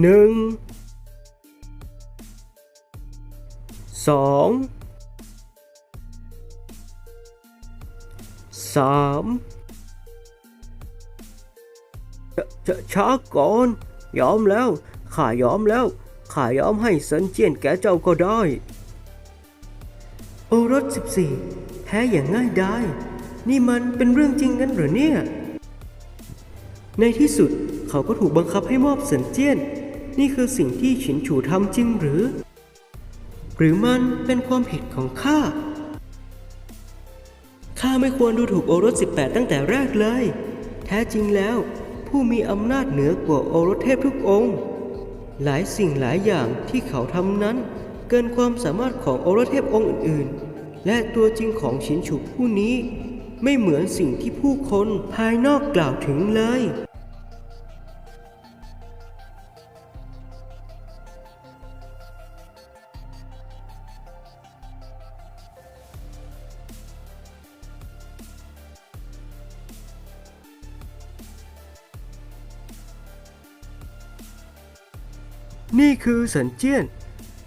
หนึ่งสองสามชชช้าก่อน ยอมแล้ว ข้ายอมแล้ว ข้ายอมให้เซินเจียนแก่เจ้าก็ได้ โอรส14แพ้อย่างง่ายดายนี่มันเป็นเรื่องจริงกันหรือเนี่ย ในที่สุดเขาก็ถูกบังคับให้มอบเซินเจียน นี่คือสิ่งที่ฉินฉูทำจริงหรือ หรือมันเป็นความผิดของข้า ข้าไม่ควรดูถูกโอรส 18 ตั้งแต่แรกเลย แท้จริงแล้ว ผู้มีอำนาจเหนือกว่าโอรสเทพทุกองค์ หลายสิ่งหลายอย่างที่เขาทำนั้น เกินความสามารถของโอรสเทพองค์อื่นๆ และตัวจริงของฉินฉุผู้นี้ ไม่เหมือนสิ่งที่ผู้คนภายนอกกล่าวถึงเลย นี่คือสันเจียน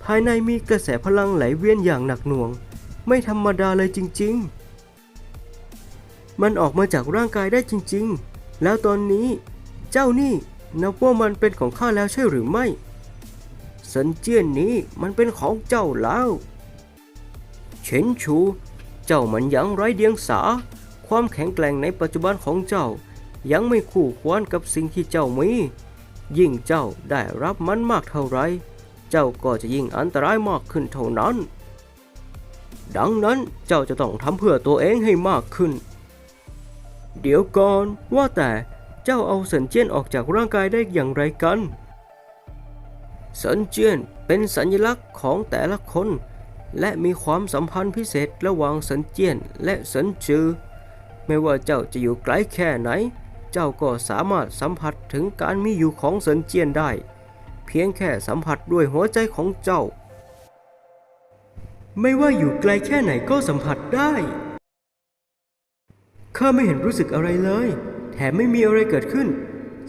ภายในมีกระแสพลังไหลเวียนอย่างหนักหน่วง ไม่ธรรมดาเลยจริง ๆ มันออกมาจากร่างกายได้จริง ๆ แล้วตอนนี้เจ้านี่นับว่ามันเป็นของข้าแล้วใช่หรือไม่ สันเจียนนี้มันเป็นของเจ้าแล้วเฉินชู เจ้ามันยังไร้เดียงสา ความแข็งแกร่งในปัจจุบันของเจ้า ยังไม่คู่ควรกับสิ่งที่เจ้ามี ยิ่งเจ้าได้รับมันมากเท่าไร เจ้าก็จะยิ่งอันตรายมากขึ้นเท่านั้น ดังนั้นเจ้าจะต้องทำเพื่อตัวเองให้มากขึ้น เดี๋ยวก่อนว่าแต่เจ้าเอาสันเจียนออกจากร่างกายได้อย่างไรกัน สันเจียนเป็นสัญลักษณ์ของแต่ละคน และมีความสัมพันธ์พิเศษระหว่างสันเจียนและสันจือ ไม่ว่าเจ้าจะอยู่ไกลแค่ไหน เจ้าก็สามารถสัมผัสถึงการมีอยู่ของเซินเจียนได้ เพียงแค่สัมผัสด้วยหัวใจของเจ้า ไม่ว่าอยู่ไกลแค่ไหนก็สัมผัสได้ข้าไม่เห็นรู้สึกอะไรเลย แถมไม่มีอะไรเกิดขึ้น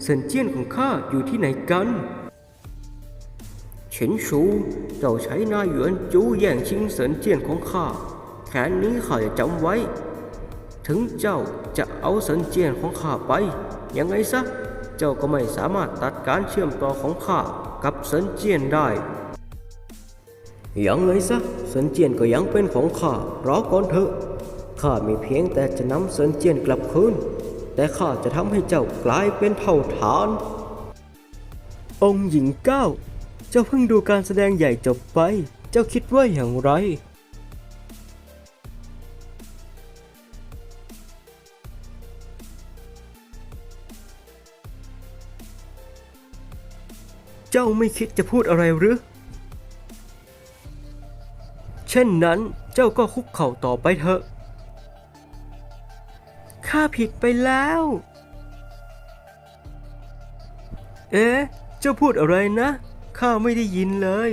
เซินเจียนของข้าอยู่ที่ไหนกันเฉินชูเจ้าใช้นายหยวนจูแย่งชิงเซินเจียนของข้าแขนนี้ข้าจะจำไว้ ถึงเจ้าจะเอาสัญเจียนของข้าไป ยังไงซะ เจ้าก็ไม่สามารถตัดการเชื่อมต่อของข้ากับสัญเจียนได้ ยังไงซะสัญเจียนก็ยังเป็นของข้ารอก่อนเถอะข้ามีเพียงแต่จะนำสัญเจียนกลับคืนแต่ข้าจะทำให้เจ้ากลายเป็นเท่าฐาน องค์หญิงเก้า เจ้าเพิ่งดูการแสดงใหญ่จบไป เจ้าคิดว่าอย่างไร เจ้าไม่คิดจะพูดอะไรหรือ เช่นนั้นเจ้าก็คุกเข่าต่อไปเถอะ ข้าผิดไปแล้ว เอ๊ะ เจ้าพูดอะไรนะ ข้าไม่ได้ยินเลย